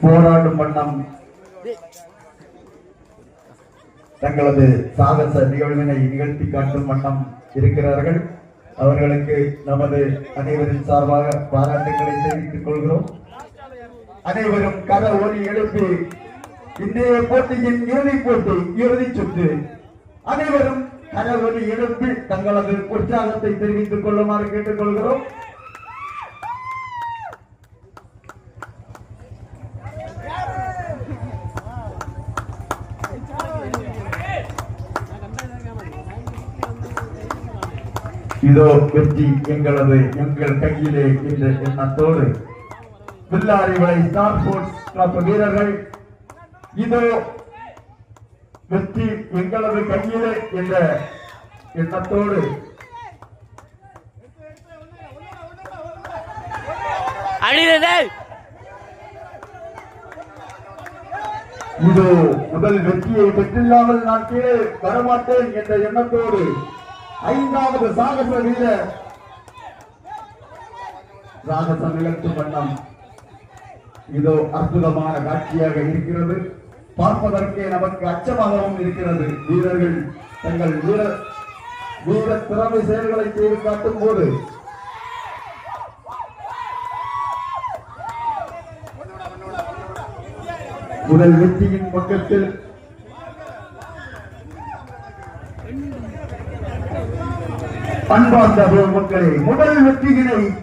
போராடும் வண்ணம் தங்களது சாகச நிகழ்வினை நிகழ்த்தி காட்டும் வண்ணம் இருக்கிறார்கள். அவர்களுக்கு நமது அனைவரின் சார்பாக பாராட்டுகளை தெரிவித்துக் கொள்கிறோம். அனைவரும் கர ஒலி எழுப்பி இன்றைய போட்டியின் இறுதிப் போட்டி இறுதி சுற்று. அனைவரும் கர ஒலி எழுப்பி தங்களது உற்சாகத்தை தெரிவித்துக் கொள்ளுமாறு கேட்டுக்கொள்கிறோம் இதோ வெற்றி எங்களது எங்கள் கையிலே என்ற எண்ணத்தோடு. பில்லாரி வலை ஸ்டார் ஸ்போர்ட்ஸ் கிளப் வீரர்கள் இதோ வெற்றி எங்களது கையிலே என்ற எண்ணத்தோடு. இதோ முதல் வெற்றியை பெற்றில்லாமல் நான் கீழே வரமாட்டேன் என்ற எண்ணத்தோடு. ஐந்தாவது சாகச வீரர் சாகச நிலத்து வண்ணம். இதோ அற்புதமான காட்சியாக இருக்கிறது. பார்ப்பதற்கே நமக்கு அச்சமாகவும் இருக்கிறது. வீரர்கள் தங்கள் வீர வீர திறமை செயல்களை செய்து காட்டும் போது. முதல் வெற்றியின் பக்கத்தில் அன்பார்ந்த மக்களே முதல் வெற்றியினை